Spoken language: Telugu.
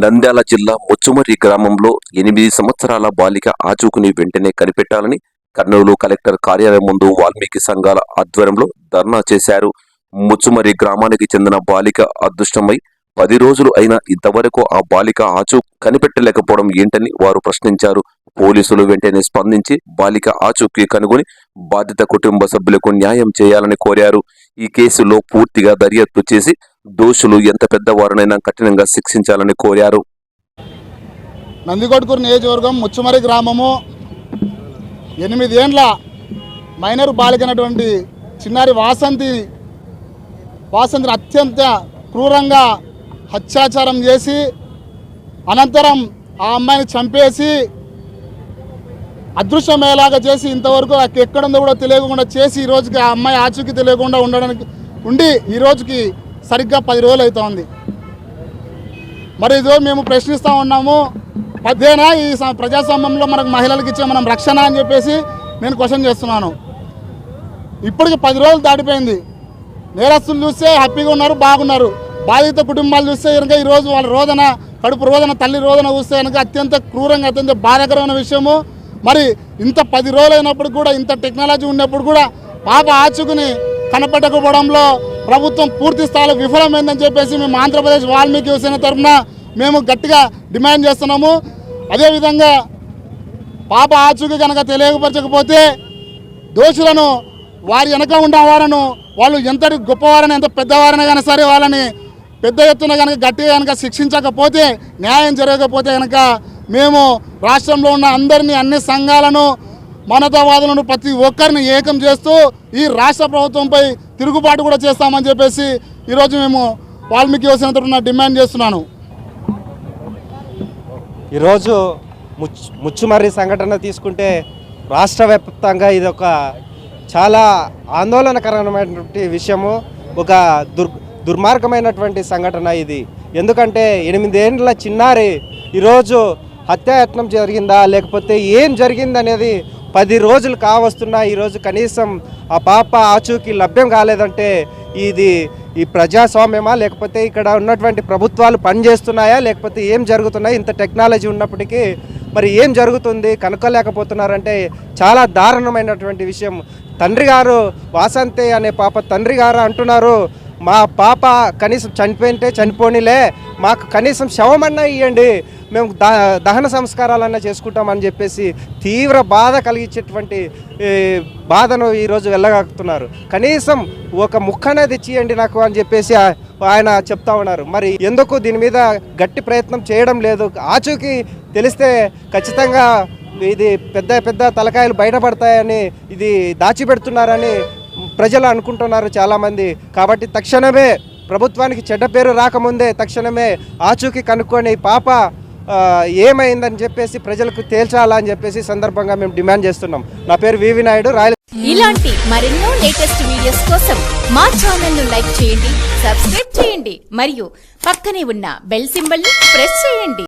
నంద్యాల జిల్లా ముచ్చుమర్రి గ్రామంలో ఎనిమిది సంవత్సరాల బాలిక ఆచూకుని వెంటనే కనిపెట్టాలని కర్నూలు కలెక్టర్ కార్యాలయం ముందు వాల్మీకి సంఘాల ఆధ్వర్యంలో ధర్నా చేశారు. ముచ్చుమర్రి గ్రామానికి చెందిన బాలిక అదృష్టమై పది రోజులు అయినా ఇంతవరకు ఆ బాలిక ఆచూ కనిపెట్టలేకపోవడం ఏంటని వారు ప్రశ్నించారు. పోలీసులు వెంటనే స్పందించి బాలిక ఆచూకీ కనుగొని బాధిత కుటుంబ సభ్యులకు న్యాయం చేయాలని కోరారు. ఈ కేసులో పూర్తిగా దర్యాప్తు చేసి దోషులు ఎంత పెద్దవారునైనా కఠినంగా శిక్షించాలని కోరారు. నందికొట్కూరు నియోజకవర్గం ముచ్చుమరి గ్రామము ఎనిమిదేండ్ల మైనర్ బాలికైనటువంటి చిన్నారి వాసంతి వాసంతిని అత్యంత క్రూరంగా హత్యాచారం చేసి అనంతరం ఆ అమ్మాయిని చంపేసి అదృశ్యమయ్యేలాగా చేసి ఇంతవరకు ఎక్కడుందో కూడా తెలియకుండా చేసి ఈ రోజుకి ఆ అమ్మాయి ఆచూకీ తెలియకుండా ఉండడానికి ఉండి ఈ రోజుకి సరిగ్గా పది రోజులు అవుతోంది. మరి ఇదో మేము ప్రశ్నిస్తూ ఉన్నాము పద్దేనా ఈ ప్రజాస్వామ్యంలో మనకు మహిళలకు ఇచ్చే మనం రక్షణ అని చెప్పేసి నేను క్వశ్చన్ చేస్తున్నాను. ఇప్పటికి పది రోజులు దాటిపోయింది. నేరస్తులు చూస్తే హ్యాపీగా ఉన్నారు బాగున్నారు. బాధిత కుటుంబాలు చూస్తే కనుక ఈరోజు వాళ్ళ రోజన కడుపు రోజన తల్లి రోజన చూస్తే కనుక అత్యంత క్రూరంగా అత్యంత బాధాకరమైన విషయము. మరి ఇంత పది రోజులు అయినప్పుడు కూడా ఇంత టెక్నాలజీ ఉన్నప్పుడు కూడా పాప ఆచుకుని కనపెట్టకపోవడంలో ప్రభుత్వం పూర్తి స్థాయిలో విఫలమైందని చెప్పేసి మేము ఆంధ్రప్రదేశ్ వాల్మీకి యువసేన తరఫున మేము గట్టిగా డిమాండ్ చేస్తున్నాము. అదేవిధంగా పాప ఆచూకీ కనుక తెలియపరచకపోతే దోషులను వారి వెనక ఉన్న వాళ్ళు ఎంతటి గొప్పవారని ఎంత పెద్దవారని కానీ సరే వాళ్ళని పెద్ద ఎత్తున కనుక గట్టిగా కనుక శిక్షించకపోతే న్యాయం జరగకపోతే కనుక మేము రాష్ట్రంలో ఉన్న అందరినీ అన్ని సంఘాలను మానవతావాదులను ప్రతి ఒక్కరిని ఏకం చేస్తూ ఈ రాష్ట్ర ప్రభుత్వంపై తిరుగుబాటు కూడా చేస్తామని చెప్పేసి ఈరోజు మేము వాల్మీకి యువసేన తరఫున డిమాండ్ చేస్తున్నాను. ఈరోజు ముచ్చు ముచ్చుమర్రి సంఘటన తీసుకుంటే రాష్ట్ర వ్యాప్తంగా ఇది ఒక చాలా ఆందోళనకరమైనటువంటి విషయము ఒక దుర్ దుర్మార్గమైనటువంటి సంఘటన ఇది. ఎందుకంటే ఎనిమిదేండ్ల చిన్నారి ఈరోజు హత్యాయత్నం జరిగిందా లేకపోతే ఏం జరిగిందనేది పది రోజులు కావస్తున్నా ఈరోజు కనీసం ఆ పాప ఆచూకీ లభ్యం కాలేదంటే ఇది ఈ ప్రజాస్వామ్యమా? లేకపోతే ఇక్కడ ఉన్నటువంటి ప్రభుత్వాలు పనిచేస్తున్నాయా? లేకపోతే ఏం జరుగుతున్నాయి? ఇంత టెక్నాలజీ ఉన్నప్పటికీ మరి ఏం జరుగుతుంది? కనుక్కోలేకపోతున్నారంటే చాలా దారుణమైనటువంటి విషయం. తండ్రి గారు వాసంతి అనే పాప తండ్రి గారు అంటున్నారు మా పాప కనీసం చనిపోయింటే చనిపోనిలే మాకు కనీసం శవమన్నా ఇవ్వండి మేము ద దహన సంస్కారాలన్నా చేసుకుంటామని చెప్పేసి తీవ్ర బాధ కలిగించేటువంటి బాధను ఈరోజు వెళ్ళగక్కుతున్నారు కనీసం ఒక ముక్కనే తెచ్చియండి నాకు అని చెప్పేసి ఆయన చెప్తా ఉన్నారు. మరి ఎందుకు దీని మీద గట్టి ప్రయత్నం చేయడం లేదు? ఆచూకీ తెలిస్తే ఖచ్చితంగా ఇది పెద్ద పెద్ద తలకాయలు బయటపడతాయని ఇది దాచిపెడుతున్నారని ప్రజలు అనుకుంటున్నారు చాలామంది. కాబట్టి తక్షణమే ప్రభుత్వానికి చెడ్డ పేరు రాకముందే తక్షణమే ఆచూకీ కనుక్కొని పాప ఏమైందని చెప్పేసి ప్రజలకు తేల్చాలని చెప్పేసి సందర్భంగా మేము డిమాండ్ చేస్తున్నాం. నా పేరు వివి నాయుడు రాయల ఇలాంటి మరెన్నో లేటెస్ట్ వీడియోస్ కోసం మా ఛానల్ను లైక్ చేయండి సబ్స్క్రైబ్ చేయండి మరియు పక్కనే ఉన్న బెల్ సింబల్ని ప్రెస్ చేయండి.